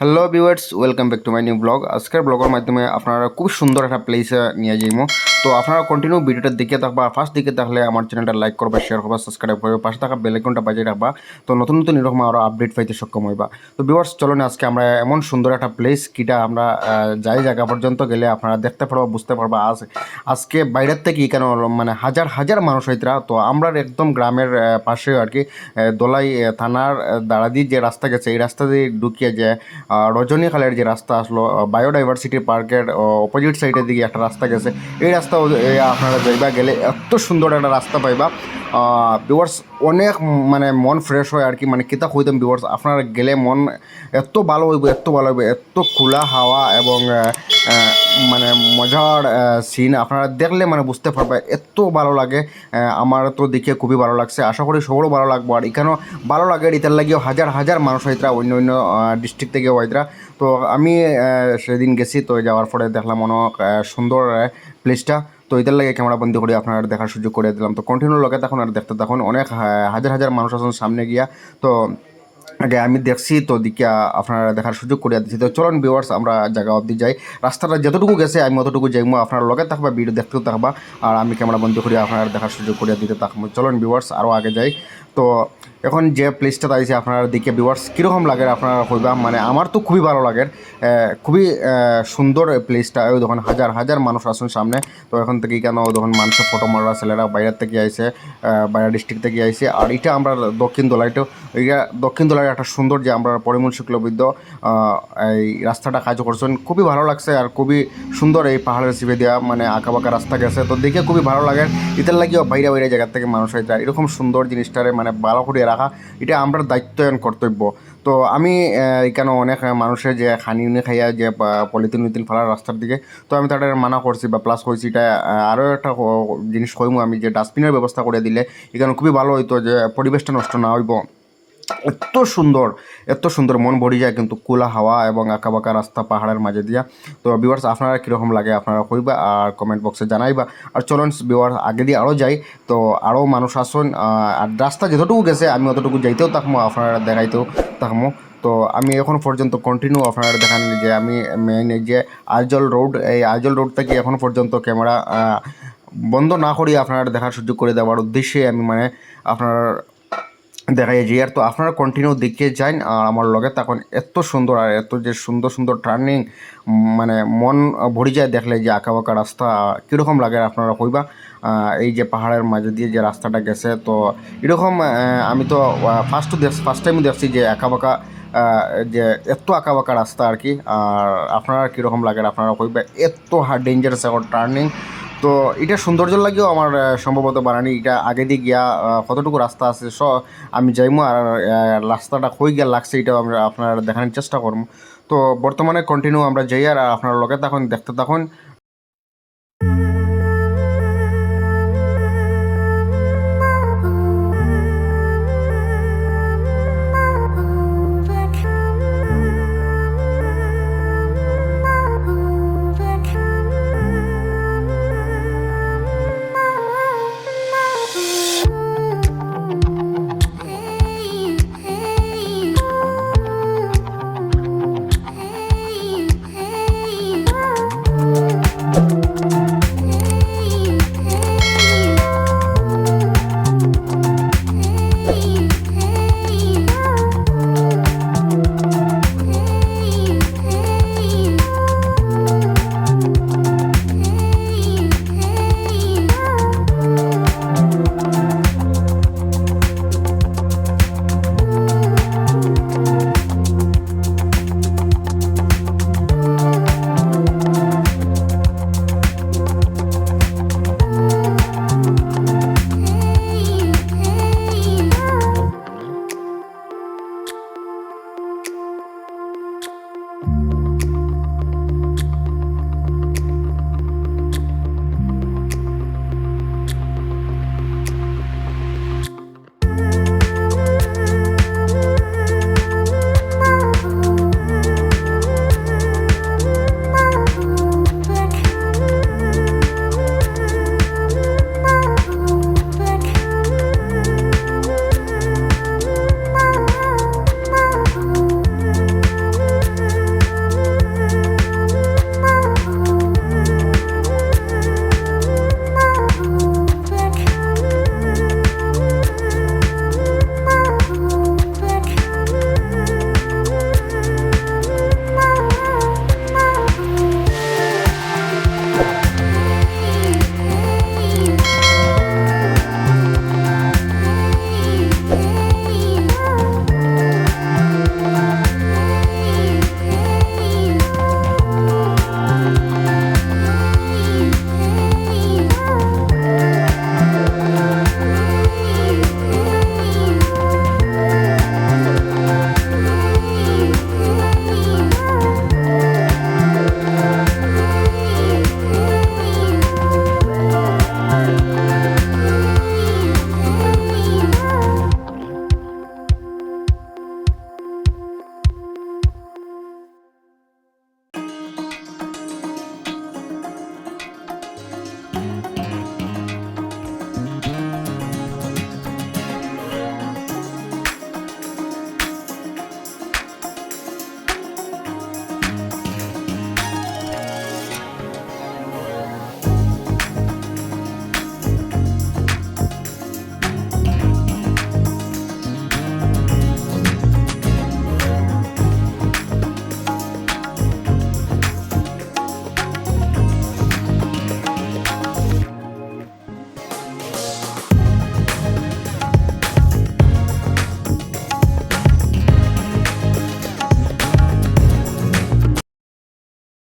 Hello viewers welcome back to my new blog আজকের ব্লগের মাধ্যমে আপনারা খুব সুন্দর একটা প্লেসে নিয়ে যাইমো। তো আপনারা কন্টিনিউ ভিডিওটা দেখে থাকবা। ফার্স্ট দিকে থাকলে আমার চ্যানেলটা লাইক করবা শেয়ার করবা সাবস্ক্রাইব করবা পাশে থাকা বেলাইকনটা বাজিয়ে রাখবা তো নতুন নতুন এরকম আরও আপডেট পাইতে সক্ষম হইবা। তো ভিউয়ার্স চলুন আজকে আমরা এমন সুন্দর একটা প্লেস কিটা আমরা যাই জায়গা পর্যন্ত গেলে আপনারা দেখতে পারবা বুঝতে পারবা। আজ আজকে বাইরের থেকে কেন মানে হাজার হাজার মানুষ হইতরা তো আমরা একদম গ্রামের পাশে আর কি দোলাই থানার আহ, দাঁড়াদি যে রাস্তা গেছে এই রাস্তা দিয়ে ঢুকিয়ে যে রজনীখালের যে রাস্তা আসলো বায়োডাইভার্সিটি পার্কের অপোজিট সাইডের দিকে একটা রাস্তা গেছে এই রাস্তা আপনারা যাইবা গেলে এত সুন্দর একটা রাস্তা পাইবা। ভিউয়ার্স অনেক মানে মন ফ্রেশ হয় আর কি মানে কিতা হইতাম ভিউয়ার্স আপনারা গেলে মন এত ভালো হইব, এত ভালো হইব, এত খোলা হাওয়া এবং মানে মজার সিন আপনারা দেখলে মানে বুঝতে পারবে, এত ভালো লাগে। আমার তো দেখে খুবই ভালো লাগছে। আশা করি সবারও ভালো লাগবো। আর এখানেও ভালো লাগে এটার লাগিও হাজার হাজার মানুষ হইতরা অন্য অন্য ডিস্ট্রিক্ট থেকে হইতরা তো আমি সেদিন গেছি, তো যাওয়ার পরে দেখলাম অনেক সুন্দর প্লেসটা তো এদের লাগে ক্যামেরা বন্দি করে আপনারা দেখার সুযোগ করে দিলাম। তো কন্টিনিউ লগে তখন আর দেখতে তখন অনেক হাজার হাজার মানুষ আছেন সামনে গিয়া। তো আগে আমি দেখছি, তো দিকে আপনারা দেখার সুযোগ করিয়া দিচ্ছি তো চলুন ভিউয়ার্স আমরা জায়গা অবধি যাই। রাস্তাটা যতটুকু গেছে, আমি অতটুকু যাইমো। আপনার লগে থাকবা ভিডিও দেখতেও থাকবা। আর আমি ক্যামেরা বন্ধ করে আপনারা দেখার সুযোগ করিয়া দিতে থাকব চলুন ভিউয়ার্স আরও আগে যাই। তো এখন যে প্লেসটা তাইছে আপনারা দিকে ভিউয়ার্স কীরকম লাগে আপনারা কইবা মানে আমার তো খুবই ভালো লাগে। খুবই সুন্দর প্লেসটা ওই তখন হাজার হাজার মানুষ আসুন সামনে। তো এখন থেকে কেন তখন মানুষের ফটো মারা ছেলেরা বাইরের থেকে আইসে বাইরের ডিস্ট্রিক্ট থেকে আইসে আর এটা আমরা দক্ষিণ দোলাইটো এটা দক্ষিণ দোলাইয়ের একটা সুন্দর যে আমরা পরিমল শুক্লবৈদ্য এই রাস্তাটা কাজ করছেন। খুবই ভালো লাগছে আর খুবই সুন্দর এই পাহাড়ের চিপে দেওয়া মানে বাঁকা রাস্তা গেছে। তো দেখে খুবই ভালো লাগে। এটার লাগিও বাইরে বাইরে জায়গা থেকে মানুষ যায় এরকম সুন্দর জিনিসটারে মানে ভালো করে রাখা এটা আমরা দায়িত্বায়ন কর্তব্য। তো আমি এখানে অনেক মানুষের যে খানি উনি খাইয়া যে পলিথিন উলিথিন ফেলার রাস্তার দিকে, তো আমি তাদের মানা করছি বা প্লাস করছি এটা আরও একটা জিনিস কইমু আমি যে ডাস্টবিনের ব্যবস্থা করে দিলে, এখানে খুবই ভালো হইতো যে, পরিবেশটা নষ্ট না হইব। এত সুন্দর এত সুন্দর। মন ভরি যায় কিন্তু খোলা হাওয়া এবং আঁকা বাঁকা রাস্তা পাহাড়ের মাঝে দিয়া। তো বিওয়ার্স আপনারা কীরকম লাগে আপনারা কইবা আর কমেন্ট বক্সে জানাইবা। আর চলুন বিওয়ার্স আগে দিয়ে আরও যাই। তো আরও মানুষ আসুন আর রাস্তা যতটুকু গেছে আমি অতটুকু যাইতেও থাকব আপনারা দেখাইতেও থাকব তো আমি এখন পর্যন্ত কন্টিনিউ আপনারা দেখান যে আমি মেইন যে আইজল রোড এই আইজল রোড থেকে এখন পর্যন্ত ক্যামেরা বন্ধ না করি আপনারা দেখার সুযোগ করে দেওয়ার উদ্দেশ্যে আমি মানে আপনার দেখাই যে আর তো আপনারা কন্টিনিউ দেখে যান, আর আমার লগে তখন এত সুন্দর আর এত যে সুন্দর সুন্দর টার্নিং মানে মন ভরি যায় দেখলে যে আঁকা বাঁকা রাস্তা, কীরকম লাগে আপনারা কইবা? এই যে পাহাড়ের মাঝে দিয়ে যে রাস্তাটা গেছে, তো এরকম আমি তো ফার্স্ট ফার্স্ট টাইম দেখছি যে আঁকা বাঁকা যে এত আঁকা বাঁকা রাস্তা আর কি, আর আপনারা কীরকম লাগে আপনারা কইবা? এত হার্ড ডেঞ্জারাস এখন টার্নিং তো এটা সৌন্দর্য লাগেও আমার সম্ভবত বানানি এটা আগে দিয়ে গিয়া কতটুকু রাস্তা আছে স, আমি যাইমো আর রাস্তাটা হয়ে গিয়া লাগছে এটাও আমরা আপনার দেখানোর চেষ্টা করব তো বর্তমানে কন্টিনিউ আমরা যাই আর আপনার লগে তখন দেখতে তখন